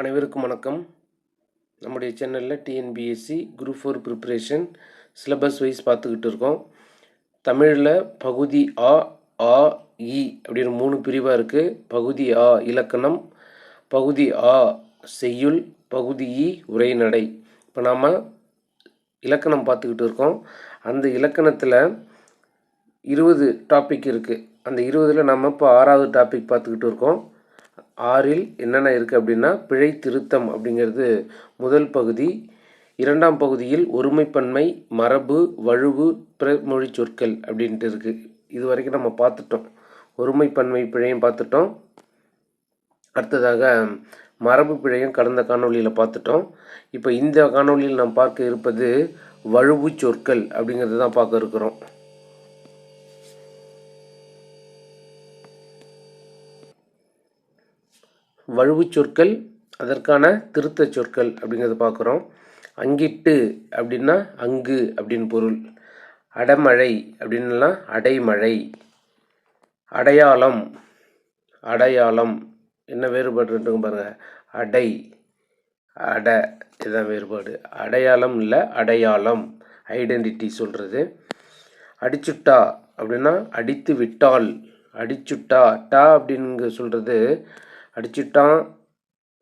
அனைவருக்கும் வணக்கம். நம்முடைய சேனலில் TNPSC group four preparation syllabus wise பார்த்துக்கிட்டு இருக்கோம். தமிழில் பகுதி ஆ ஆ இ அப்படின்னு மூணு பிரிவாக இருக்குது பகுதி ஆ இலக்கணம் பகுதி ஆ செய்யுள் பகுதி இ உரைநடை. இப்போ நாம் இலக்கணம் பார்த்துக்கிட்டு இருக்கோம். அந்த இலக்கணத்தில் இருபது டாபிக் இருக்குது அந்த இருபதில் நம்ம இப்போ ஆறாவது டாபிக் பார்த்துக்கிட்டு இருக்கோம். ஆறில் என்னென்ன இருக்குது அப்படின்னா பிழை திருத்தம் அப்படிங்கிறது முதல் பகுதி. இரண்டாம் பகுதியில் ஒருமைப்பன்மை மரபு வழுவு பிறமொழி சொற்கள் அப்படின்ட்டு இருக்குது இது வரைக்கும் நம்ம பார்த்துட்டோம். ஒருமைப்பன்மை பிழையும் பார்த்துட்டோம். அடுத்ததாக மரபு பிழையும் கடந்த காணொளியில் பார்த்துட்டோம். இப்போ இந்த காணொளியில் நாம் பார்க்க இருப்பது வழுவு சொற்கள் அப்படிங்கிறது தான் பார்க்க இருக்கிறோம். வழுவுச் சொற்கள் அதற்கான திருத்தச் சொற்கள் அப்படிங்கிறத பார்க்குறோம். அங்கிட்டு அப்படின்னா அங்கு அப்படின்னு பொருள். அடமழை அப்படின்னா அடைமழை. அடையாளம் அடையாளம். என்ன வேறுபாடு இருக்குங்க பாருங்க. அடை அட இதுதான் வேறுபாடு. அடையாளம் இல்லை அடையாளம். ஐடென்டிட்டி சொல்கிறது அடிச்சுட்டா அப்படின்னா அடித்து விட்டால் அடிச்சுட்டா டா அப்படின்னு சொல்கிறது அடிச்சிட்டான்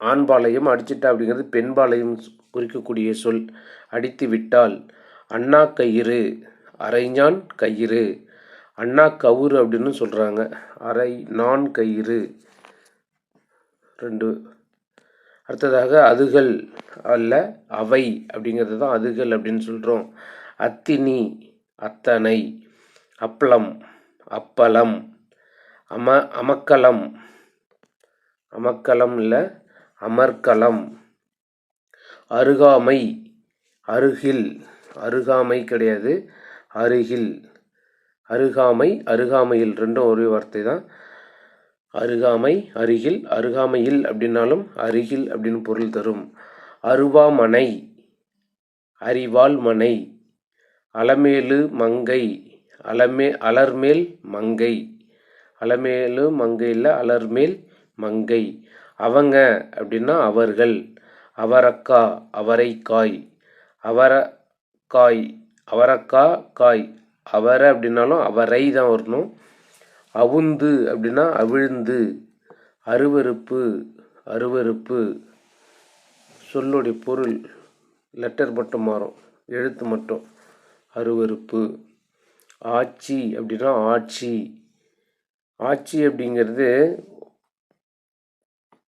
ஆண்பாளையும் அடிச்சிட்டா அப்படிங்கிறது பெண்பாளையும் குறிக்கக்கூடிய சொல். அடித்து விட்டால் அண்ணா கயிறு அரைஞான் கயிறு. அண்ணா கவுறு அப்படின்னு சொல்கிறாங்க அரை நான் கயிறு. ரெண்டு. அடுத்ததாக அதுகள் அல்ல அவை அப்படிங்கிறது தான் அதுகள் அப்படின்னு சொல்கிறோம் அத்தினி அத்தனை. அப்பளம் அப்பளம். அம அமக்கலம். அமக்கலம் இல்லை அமர்க்கலம். அருகாமை அருகில். அருகாமை கிடையாது அருகில். அருகாமை அருகாமையில் ரெண்டும் ஒரே வார்த்தை தான். அருகாமை அருகில். அருகாமையில் அப்படின்னாலும் அருகில் அப்படின்னு பொருள் தரும். அருவாமனை அறிவால் மனை அலமேலு மங்கை. அலமே அலர்மேல் மங்கை. அலமேலு மங்கையில் அலர்மேல் மங்கை. அவங்க அப்படின்னா அவர்கள். அவரக்கா அவரைக்காய். அவரக்காய் அவரக்கா காய். அவரை அப்படின்னாலும் அவரை தான் வரணும். அவுந்து அப்படின்னா அவிழ்ந்து. அருவறுப்பு அருவறுப்பு சொல்லுடைய பொருள் லெட்டர் மட்டும் மாறும். எழுத்து மட்டும். அருவறுப்பு ஆட்சி அப்படின்னா ஆட்சி ஆட்சி அப்படிங்கிறது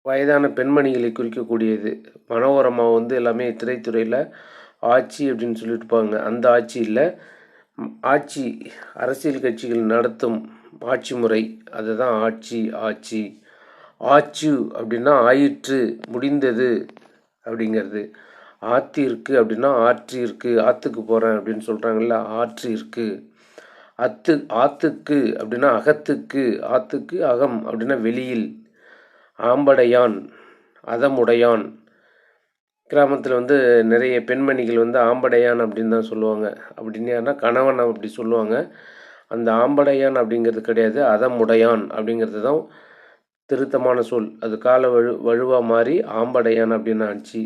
வயதான பெண்மணிகளை குறிக்கக்கூடியது. மனோரமா வந்து எல்லாமே திரைத்துறையில் ஆட்சி அப்படின்னு சொல்லியிருப்பாங்க அந்த ஆட்சி இல்லை. ஆட்சி அரசியல் கட்சிகள் நடத்தும் ஆட்சி முறை அதுதான் ஆட்சி ஆட்சி. ஆச்சு அப்படின்னா ஆயிற்று முடிந்தது அப்படிங்கிறது. ஆத்திருக்கு அப்படின்னா ஆற்றி இருக்குது ஆற்றுக்கு போகிறேன் அப்படின்னு சொல்கிறாங்கல்ல ஆற்றிருக்கு அத்து ஆத்துக்கு அப்படின்னா அகத்துக்கு ஆத்துக்கு அகம் அப்படின்னா வெளியில். ஆம்படையான் அதமுடையான். கிராமத்தில் வந்து நிறைய பெண்மணிகள் வந்து ஆம்படையான் அப்படின்னு தான் சொல்லுவாங்க. அப்படின்னு கணவன் அப்படி சொல்லுவாங்க. அந்த ஆம்படையான் அப்படிங்கிறது கிடையாது அதமுடையான் அப்படிங்கிறது தான் திருத்தமான சொல். அது கால வழு வழுவா மாறி ஆம்படையான் அப்படின்னு ஆச்சு.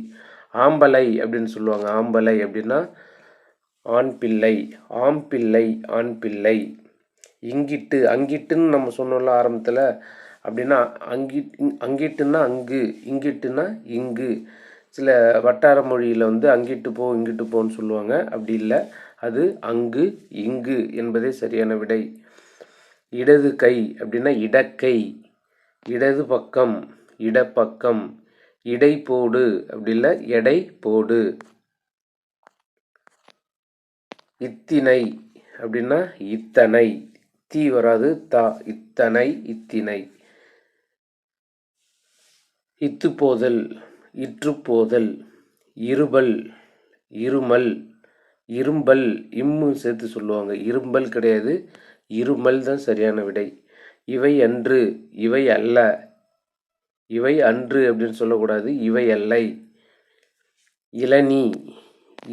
ஆம்பலை அப்படின்னு சொல்லுவாங்க. ஆம்பலை அப்படின்னா ஆண் பிள்ளை ஆம்பிள்ளை ஆண் பிள்ளை. இங்கிட்டு அங்கிட்டுன்னு நம்ம சொன்னோம்ல ஆரம்பத்தில் அப்படின்னா அங்கிட் அங்கிட்டுன்னா அங்கு இங்கிட்டுன்னா இங்கு. சில வட்டார மொழியில் வந்து அங்கிட்டு போ இங்கிட்டு போன்னு சொல்லுவாங்க. அப்படி இல்லை. அது அங்கு இங்கு என்பதே சரியான விடை. இடது கை அப்படின்னா இடக்கை. இடது பக்கம் இடப்பக்கம். இடை போடு அப்படி இல்லை எடை போடு. இத்தினை அப்படின்னா இத்தனை. தீ வராது தா இத்தனை இத்தினை இத்துப்போதல் இற்றுப்போதல் இருபல் இருமல் இரும்பல் இம்மு சேர்த்து சொல்லுவாங்க. இரும்பல் கிடையாது இருமல் தான் சரியான விடை. இவை அன்று இவை அல்ல. இவை அன்று அப்படின்னு சொல்லக்கூடாது இவை அல்லை. இளநீ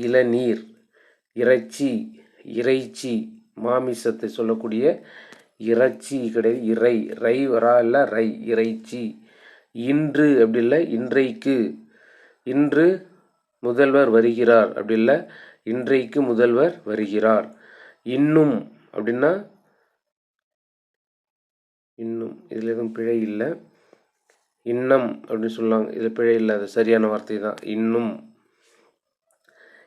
இளநீர் இறைச்சி இறைச்சி மாமிசத்தை சொல்லக்கூடிய இறைச்சி கிடையாது இறை. ரை வரா இல்லை ரை இறைச்சி. இன்று அப்படி இல்லை இன்றைக்கு. இன்று முதல்வர் வருகிறார் அப்படி இல்லை இன்றைக்கு முதல்வர் வருகிறார். இன்னும் அப்படின்னா இன்னும் இதில் எதுவும் பிழை இல்லை. இன்னம் அப்படின்னு சொல்லுவாங்க. இதில் பிழை இல்லை அது சரியான வார்த்தை தான். இன்னும்.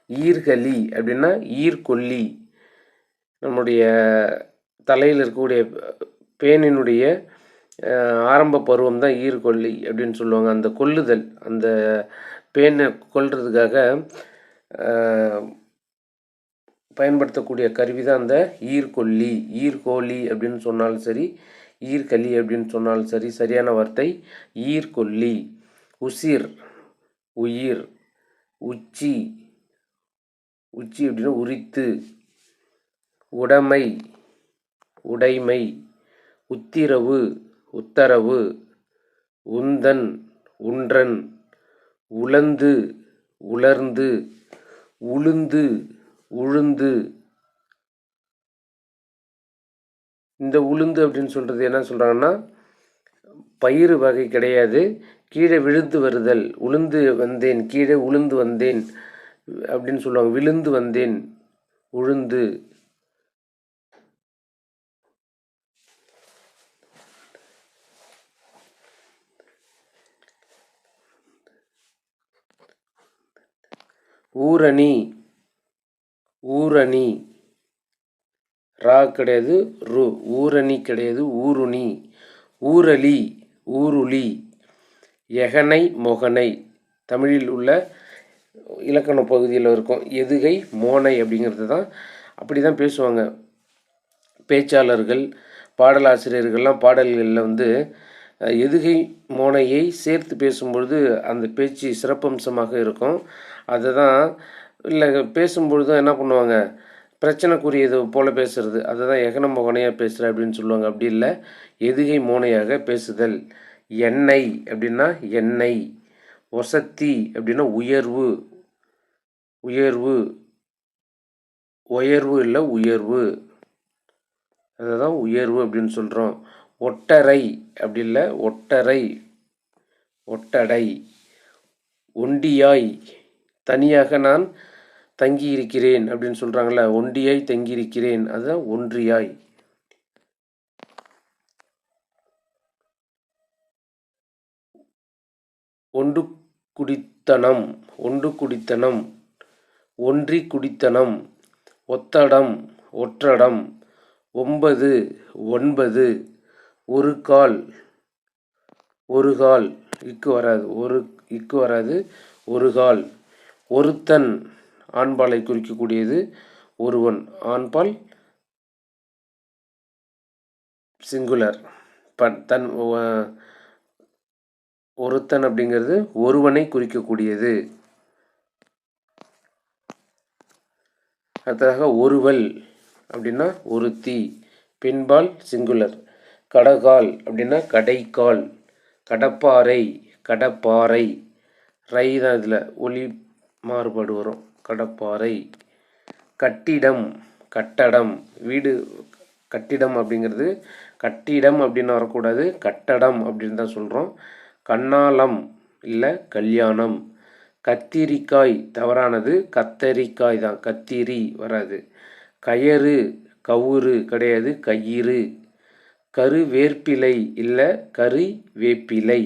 ஈர்களி அப்படின்னா ஈர்கொல்லி. நம்முடைய தலையில் இருக்கக்கூடிய பேனினுடைய ஆரம்ப பருவம் தான் ஈர்கொல்லி அப்படின்னு சொல்லுவாங்க. அந்த கொல்லுதல் அந்த பேனை கொல்றதுக்காக பயன்படுத்தக்கூடிய கருவி தான் அந்த ஈர்கொல்லி ஈர்கோழி அப்படின்னு சொன்னாலும் சரி ஈர்கலி அப்படின்னு சொன்னாலும் சரி சரியான வார்த்தை ஈர்கொல்லி உசிர் உயிர் உச்சி உச்சி அப்படின்னா உரித்து உடைமை உடைமை உத்திரவு உத்தரவு. உந்தன் உன்றன் உழந்து உலர்ந்து உளுந்து உளுந்து இந்த உளுந்து அப்படின்னு சொல்கிறது என்ன சொல்கிறாங்கன்னா பயிறு வகை கிடையாது. கீழே விழுந்து வருதல். உளுந்து வந்தேன் கீழே உளுந்து வந்தேன் அப்படின்னு சொல்லுவாங்க. விழுந்து வந்தேன் உளுந்து ஊரணி. ஊரணி. ரா கிடையாது ரு. ஊரணி கிடையாது ஊருணி. ஊரலி ஊருளி. எகனை மொகனை. தமிழில் உள்ள இலக்கண பகுதியில் இருக்கும் எதுகை மோனை அப்படிங்கிறது தான் அப்படி தான் பேசுவாங்க. பேச்சாளர்கள் பாடலாசிரியர்கள்லாம் பாடல்களில் வந்து எதுகை மோனையை சேர்த்து பேசும்பொழுது அந்த பேச்சு சிறப்பம்சமாக இருக்கும். அதை தான் இல்லை பேசும்பொழுதும் என்ன பண்ணுவாங்க? பிரச்சனைக்குரியது போல் பேசுறது. அதை தான் எகன மோகனையாக பேசுகிற அப்படின்னு சொல்லுவாங்க. அப்படி இல்லை எதுகை மோனையாக பேசுதல். எண்ணெய் அப்படின்னா எண்ணெய். ஒசத்தி அப்படின்னா உயர்வு. உயர்வு. உயர்வு இல்லை உயர்வு. அதை தான் உயர்வு அப்படின்னு சொல்கிறோம் ஒட்டரை அப்படி இல்லை ஒட்டரை ஒட்டடை ஒண்டியாய் தனியாக நான் தங்கியிருக்கிறேன் அப்படின்னு சொல்கிறாங்களே ஒண்டியாய் தங்கியிருக்கிறேன் அதுதான் ஒன்றியாய். ஒன்று குடித்தனம் ஒன்று குடித்தனம் ஒன்றி குடித்தனம் ஒத்தடம் ஒற்றடம் ஒன்பது ஒன்பது. ஒரு கால் ஒரு கால் இக்கு வராது ஒரு இக்கு வராது ஒரு கால். ஒருத்தன் ஆண்பாலை குறிக்கக்கூடியது ஒருவன். ஆண்பால் சிங்குலர். பன் தன் ஒருத்தன் அப்படிங்கிறது ஒருவனை குறிக்கக்கூடியது. அடுத்ததாக ஒருவல் அப்படின்னா ஒருத்தி பின்பால் சிங்குலர். கடகால் அப்படின்னா கடைக்கால் கடப்பாறை கடப்பாறை. ரை தான் இதில் ஒளி மாறுபாடு வரும். கடப்பாறை. கட்டிடம் கட்டடம். வீடு கட்டிடம் அப்படிங்கிறது கட்டிடம் அப்படின்னு வரக்கூடாது. கட்டடம் அப்படின்னு தான் சொல்கிறோம் கண்ணாலம் இல்லை கல்யாணம். கத்திரிக்காய் தவறானது. கத்தரிக்காய் தான். கத்திரி வராது. கயறு கவுறு கிடையாது. கயிறு. கரு இல்லை கரு வேப்பிலை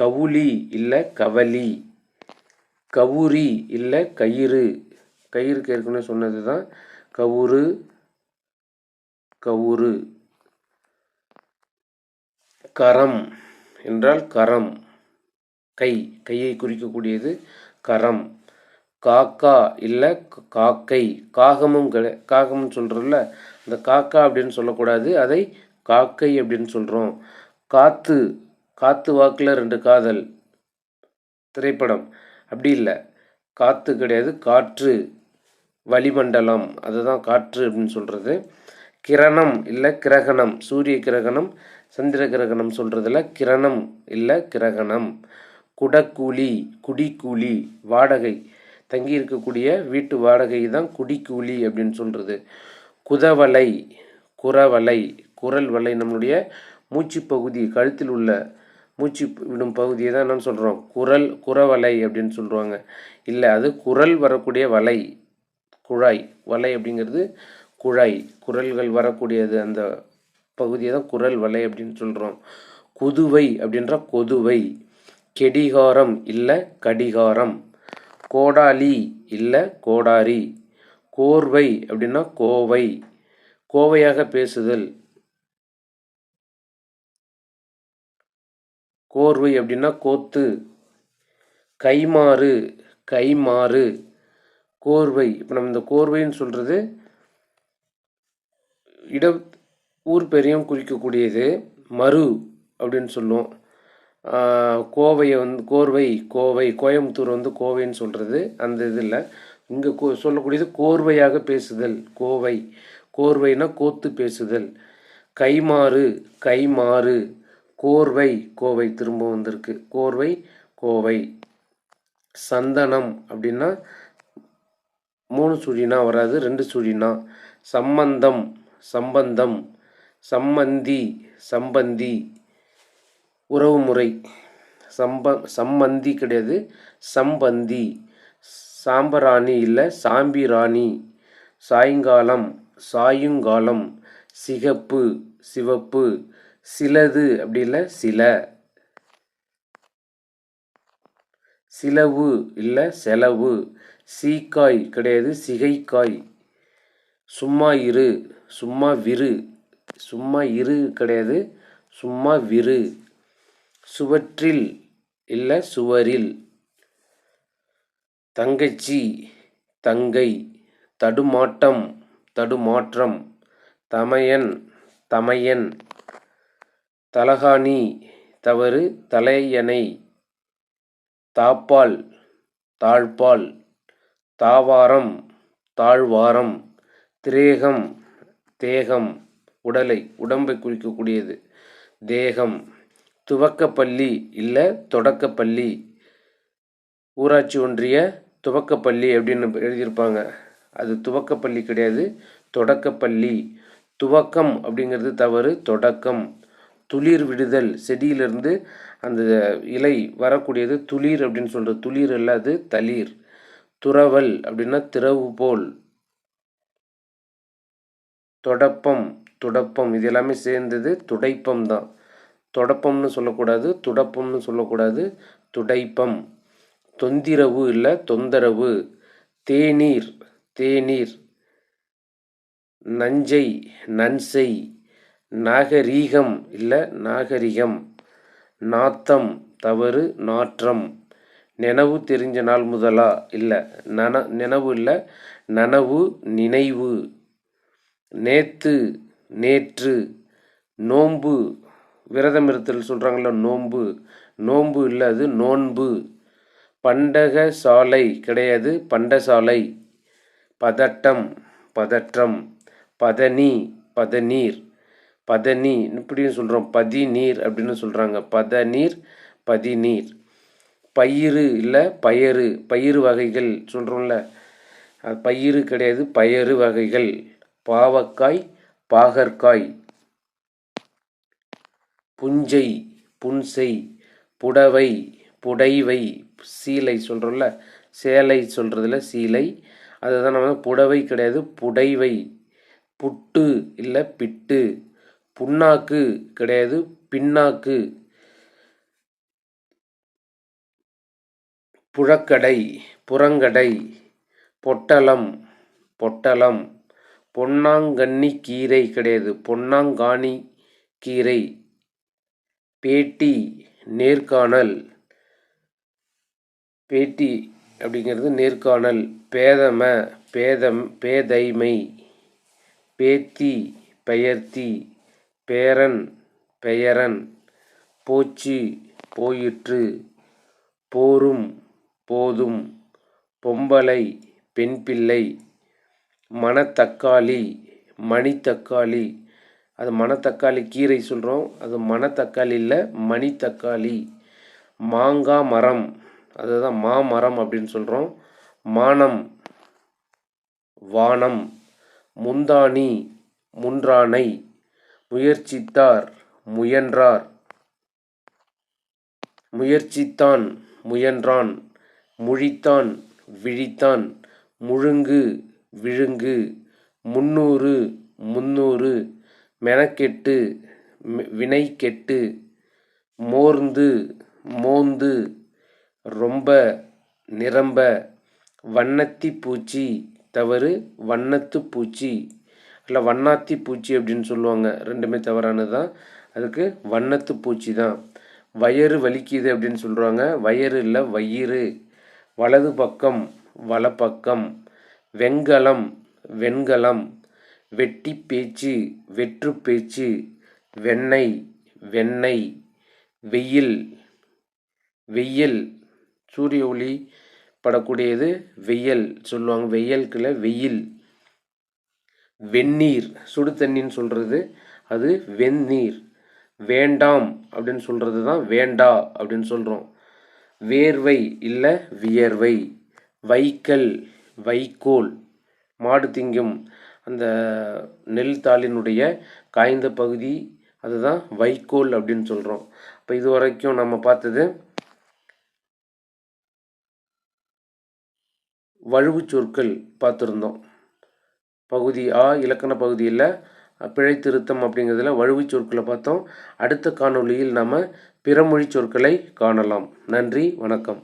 கவுளி இல்லை கவலி கவுரி இல்லை கயிறு. கயிறுக்கு ஏற்கனவே சொன்னது தான் கவுரு கவுரு கரம் என்றால் கரம். கை கையை குறிக்கக்கூடியது கரம். காக்கா இல்லை காக்கை. காகமும் கிடை காகம்னு சொல்கிறோம்ல அந்த காக்கா அப்படின்னு சொல்லக்கூடாது. அதை காக்கை அப்படின்னு சொல்கிறோம் காற்று காற்று வாக்கில் ரெண்டு காதல். திரைப்படம். அப்படி இல்லை. காற்று கிடையாது காற்று. வளிமண்டலம். அதுதான் காற்று அப்படின்னு சொல்கிறது கிரணம் இல்லை கிரகணம். சூரிய கிரகணம் சந்திர கிரகணம் சொல்கிறதுல கிரணம் இல்லை கிரகணம். குடக்கூலி குடிக்கூலி வாடகை. தங்கி இருக்கக்கூடிய வீட்டு வாடகை தான் குடிக்கூலி அப்படின்னு சொல்கிறது குதவலை குறவலை குரல் வலை நம்மளுடைய மூச்சு பகுதி கழுத்தில் உள்ள மூச்சு விடும் பகுதியை தான் என்னன்னு சொல்கிறோம் குரல் குறவலை அப்படின்னு சொல்லுவாங்க. இல்லை அது குரல் வரக்கூடிய வலை குழாய். வலை அப்படிங்கிறது குழாய். குரல்கள் வரக்கூடியது அந்த பகுதியை தான் குரல் வலை அப்படின்னு சொல்கிறோம் குதுவை அப்படின்ற கொதுவை. கெடிகாரம் இல்லை கடிகாரம். கோடாலி இல்லை கோடாரி. கோர்வை அப்படின்னா கோவை. கோவையாக பேசுதல். கோர்வை அப்படின்னா கோத்து. கைமாறு கைமாறு. கோர்வை. இப்போ நம்ம இந்த கோர்வைன்னு சொல்கிறது இட ஊர் பெரியும் குறிக்கக்கூடியது. மறு அப்படின்னு சொல்லுவோம். கோவையை வந்து கோர்வை கோவை. கோயம்புத்தூர் வந்து கோவைன்னு சொல்கிறது அந்த இதில் இங்கே கோ சொல்லக்கூடியது கோர்வையாக பேசுதல். கோவை. கோர்வைனா கோத்து பேசுதல். கைமாறு கைமாறு. கோர்வை கோவை திரும்ப வந்திருக்கு. கோர்வை கோவை. சந்தனம் அப்படின்னா மூணு சுழினா வராது ரெண்டு சுழினா சம்பந்தம் சம்பந்தம். சம்மந்தி சம்பந்தி. உறவுமுறை. சம்ப சம்மந்தி கிடையாது. சம்பந்தி. சாம்பராணி இல்லை சாம்பிராணி. சாயங்காலம் சாயுங்காலம். சிகப்பு சிவப்பு. சிலது அப்படி இல்லை சில. சிலவு இல்லை செலவு. சீக்காய் கிடையாது சிகைக்காய். சும்மா இரு சும்மா விரு. சும்மா இரு கிடையாது சும்மா விரு. சுவற்றில் இல்லை சுவரில். தங்கச்சி தங்கை. தடுமாட்டம் தடுமாற்றம். தமையன் தமையன். தலகாணி தவறு தலையணை தாப்பால் தாழ்பால் தாவாரம் தாழ்வாரம் திரேகம் தேகம் உடலை உடம்பை குறிக்கக்கூடியது. தேகம் துவக்கப்பள்ளி இல்லை தொடக்கப்பள்ளி. ஊராட்சி ஒன்றிய துவக்கப்பள்ளி அப்படின்னு எழுதியிருப்பாங்க. அது துவக்கப்பள்ளி கிடையாது தொடக்கப்பள்ளி. துவக்கம் அப்படிங்கிறது தவறு தொடக்கம். துளிர் விடுதல் செடியிலிருந்து அந்த இலை வரக்கூடியது துளிர் அப்படின்னு சொல்கிற துளிர் அல்ல தளிர். துறவல் அப்படின்னா திறவு போல். தொடப்பம் துடப்பம் இது எல்லாமே சேர்ந்தது துடைப்பம் தான். தொடப்பம்னு சொல்லக்கூடாது துடப்பம்னு சொல்லக்கூடாது துடைப்பம். தொந்திரவு இல்லை தொந்தரவு. தேநீர் தேநீர். நஞ்சை நன்சை நாகரீகம் இல்லை நாகரிகம். நாத்தம் தவறு நாற்றம். நினவு தெரிஞ்ச நாள் முதலா? இல்லை. நன நினவு இல்லை. நனவு நினைவு. நேத்து நேற்று. நோன்பு. விரதம் இருத்தல் சொல்கிறாங்கள நோன்பு. நோன்பு இல்லை அது நோன்பு. பண்டக சாலை கிடையாது பண்டசாலை பதட்டம் பதற்றம். பதனி பதநீர். பதனி இப்படியும் சொல்கிறோம் பதிநீர் அப்படின்னு சொல்கிறாங்க பதநீர் பதிநீர். பயிறு இல்லை பயறு. பயிறு வகைகள் சொல்கிறோம்ல அது பயிறு கிடையாது பயறு வகைகள். பாவக்காய் பாகற்காய். புஞ்சை புன்சை புடவை புடைவை. சீலை சொல்கிறோம்ல சேலை சொல்கிறதுல சீலை. அதுதான் நம்ம புடவை கிடையாது புடைவை. புட்டு இல்லை பிட்டு. புண்ணாக்கு கிடையாது பின்னாக்கு. புழக்கடை புறங்கடை பொட்டலம் பொட்டலம். பொன்னாங்கண்ணி கீரை கிடையாது பொன்னாங்காணி கீரை. பேட்டி நேர்காணல். பேட்டி அப்படிங்கிறது நேர்காணல். பேதம பேதம் பேதைமை. பேத்தி பெயர்த்தி. பேரன் பெயரன் போச்சு போயிற்று போரும் போதும் பொம்பளை பெண் பிள்ளை மணத்தக்காளி மணித்தக்காளி. அது மணத்தக்காளி கீரை சொல்கிறோம் அது மணத்தக்காளி இல்லை மணித்தக்காளி. மாங்காய் மரம். அதுதான் மாமரம் அப்படின்னு சொல்கிறோம் மானம் வானம். முந்தானி முன்றானை. முயற்சித்தார் முயன்றார். முயற்சித்தான் முயன்றான். முழித்தான் விழித்தான். முழுங்கு விழுங்கு. முன்னூறு முன்னூறு மெனக்கெட்டு வினை கெட்டு மோர்ந்து மோந்து. ரொம்ப நிரம்ப. வண்ணத்தி பூச்சி தவறு வண்ணத்து பூச்சி. இல்லை வண்ணாத்தி பூச்சி அப்படின்னு சொல்லுவாங்க. ரெண்டுமே தவறானது தான் அதுக்கு வண்ணத்து பூச்சி தான் வயறு வலிக்குது அப்படின்னு சொல்கிறாங்க வயறு இல்லை வயிறு. வலது பக்கம் வலப்பக்கம். வெண்கலம் வெண்கலம். வெட்டி பேச்சு வெற்று பேச்சு. வெண்ணெய் வெண்ணெய். வெயில் வெயில். சூரிய ஒளி படக்கூடியது வெயில் சொல்லுவாங்க. வெயிலுக்குள்ள வெயில். வெந்நீர் சுடு தண்ணின்னு சொல்கிறது அது வெந்நீர். வேண்டாம் அப்படின்னு சொல்கிறது தான் வேண்டா அப்படின்னு சொல்கிறோம் வேர்வை இல்லை வியர்வை. வைக்கல் வைக்கோல் மாடு திங்கும். அந்த நெல் தாளினுடைய காய்ந்த பகுதி அதுதான் வைக்கோல் அப்படின்னு சொல்கிறோம் இப்போ இது வரைக்கும் நம்ம பார்த்தது வழுவுச் சொற்கள் பார்த்துருந்தோம். பகுதி ஆ இலக்கண பகுதியில் பிழை திருத்தம் அப்படிங்கிறதுல வழுவுச் சொற்களை பார்த்தோம். அடுத்த காணொளியில் நாம் பிறமொழி சொற்களை காணலாம். நன்றி வணக்கம்.